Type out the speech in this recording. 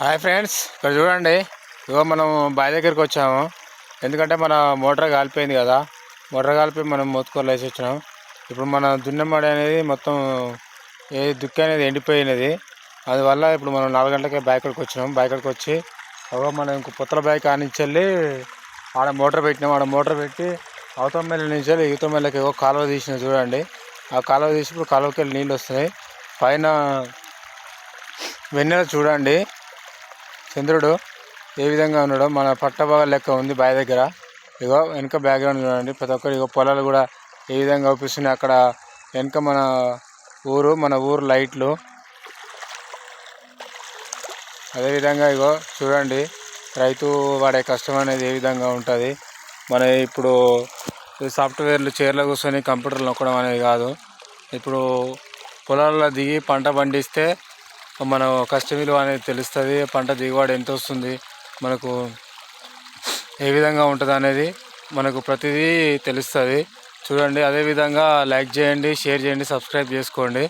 Hi friends ఇక్కడ చూడండి. ఇగో మనం బావి దగ్గరికి వచ్చాము. ఎందుకంటే మన మోటార్ కాలిపోయింది కదా. మోటార్ కాలిపోయి మనం మోతుకొని వేసి వచ్చినాం. ఇప్పుడు మన దున్నమడి అనేది మొత్తం ఏ దుక్కి అనేది ఎండిపోయినది. అందువల్ల ఇప్పుడు మనం నాలుగు గంటలకే బావి వచ్చినాం. బావి కాడికి వచ్చి అగో మనం ఇంకో పుత్తల బైక్ కానించి వెళ్ళి ఆడ మోటార్ పెట్టినాం. ఆడ మోటార్ పెట్టి అవతల మెల్ల నుంచి వెళ్ళి యువత మెల్లకి ఏవో కాలువ తీసిన చూడండి. ఆ కాలువ తీసి ఇప్పుడు కాలువకి వెళ్ళి నీళ్ళు వస్తున్నాయి. పైన వెన్నెల చూడండి. చంద్రుడు ఏ విధంగా ఉన్నాడో మన పట్టభాగ లెక్క ఉంది బావి దగ్గర. ఇగో వెనుక బ్యాక్గ్రౌండ్ చూడండి. ప్రతి ఒక్కరు ఇగో పొలాలు కూడా ఏ విధంగా అవుపిస్తున్నాయి అక్కడ వెనుక మన ఊరు మన ఊరు లైట్లు. అదేవిధంగా ఇగో చూడండి. రైతు వాడే కష్టం అనేది ఏ విధంగా ఉంటుంది. మన ఇప్పుడు సాఫ్ట్వేర్లు చైర్లో కూర్చొని కంప్యూటర్లు నొక్కడం అనేది కాదు. ఇప్పుడు పొలాల్లో దిగి పంట పండిస్తే మన కష్ట విలువ అనేది తెలుస్తుంది పంట దిగుబడి ఎంత వస్తుంది మనకు ఏ విధంగా ఉంటుంది అనేది మనకు ప్రతిదీ తెలుస్తుంది. చూడండి అదేవిధంగా లైక్ చేయండి షేర్ చేయండి సబ్స్క్రైబ్ చేసుకోండి.